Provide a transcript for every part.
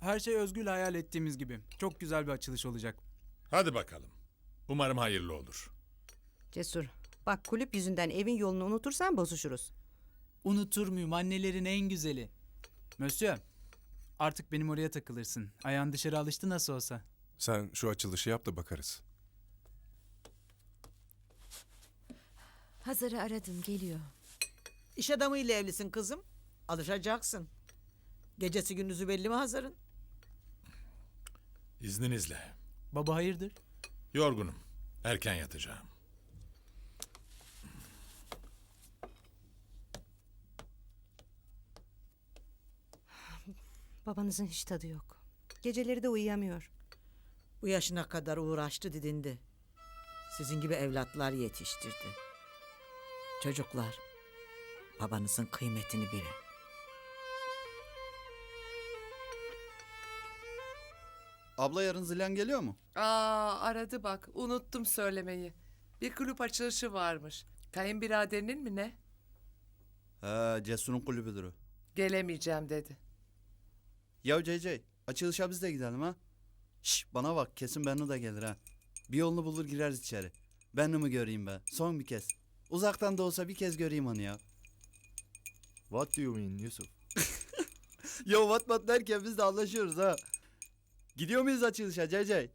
her şey Özgül hayal ettiğimiz gibi. Çok güzel bir açılış olacak. Hadi bakalım. Umarım hayırlı olur. Cesur. Bak kulüp yüzünden evin yolunu unutursan bozuşuruz. Unutur muyum annelerin en güzeli. Monsieur, artık benim oraya takılırsın. Ayağın dışarı alıştı nasıl olsa. Sen şu açılışı yap da bakarız. Hazar'ı aradım geliyor. İş adamıyla evlisin kızım. Alışacaksın. Gecesi gündüzü belli mi Hazar'ın? İzninizle. Baba hayırdır? Yorgunum. Erken yatacağım. Babanızın hiç tadı yok. Geceleri de uyuyamıyor. Bu yaşına kadar uğraştı didindi. Sizin gibi evlatlar yetiştirdi. Çocuklar, babanızın kıymetini bilin. Abla yarın Zilan geliyor mu? Aa aradı bak unuttum söylemeyi. Bir kulüp açılışı varmış. Kayınbiraderinin mi ne? He Cesur'un kulübüdür o. Gelemeyeceğim dedi. Ya CC açılışa biz de gidelim ha. Şş bana bak kesin Bennu da gelir ha. Bir yolunu bulur gireriz içeri. Bennu mu göreyim be son bir kez. Uzaktan da olsa bir kez göreyim onu ya. What do you mean Yusuf? Ya what what derken biz de anlaşıyoruz ha. Gidiyor muyuz açılışa CC?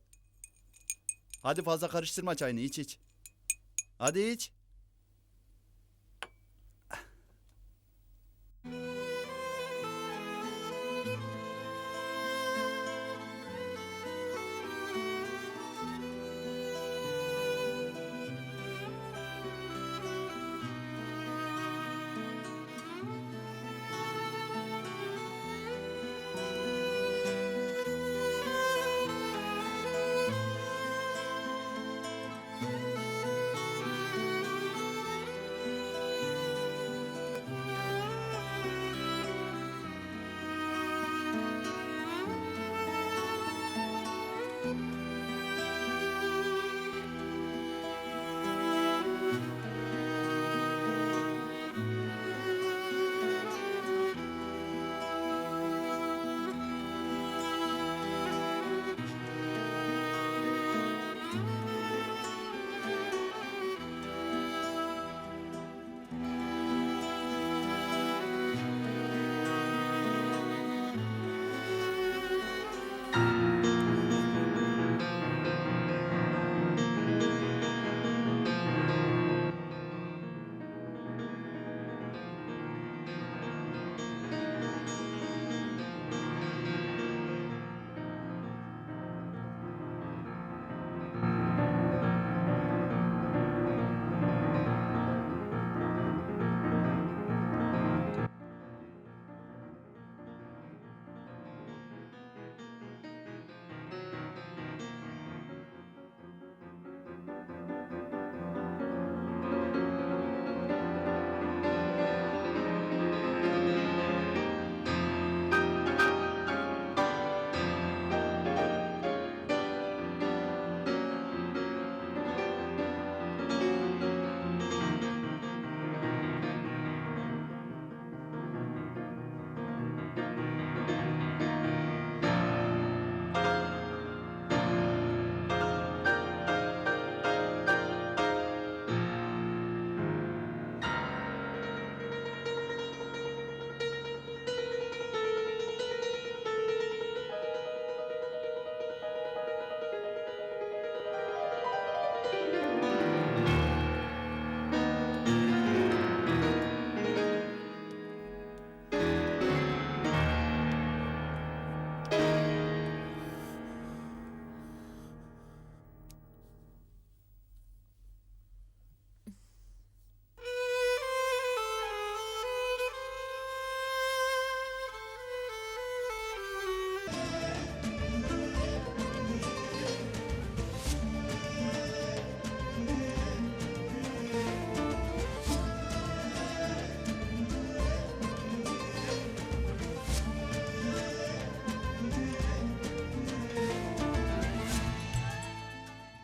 Hadi fazla karıştırma çayını iç iç. Hadi iç.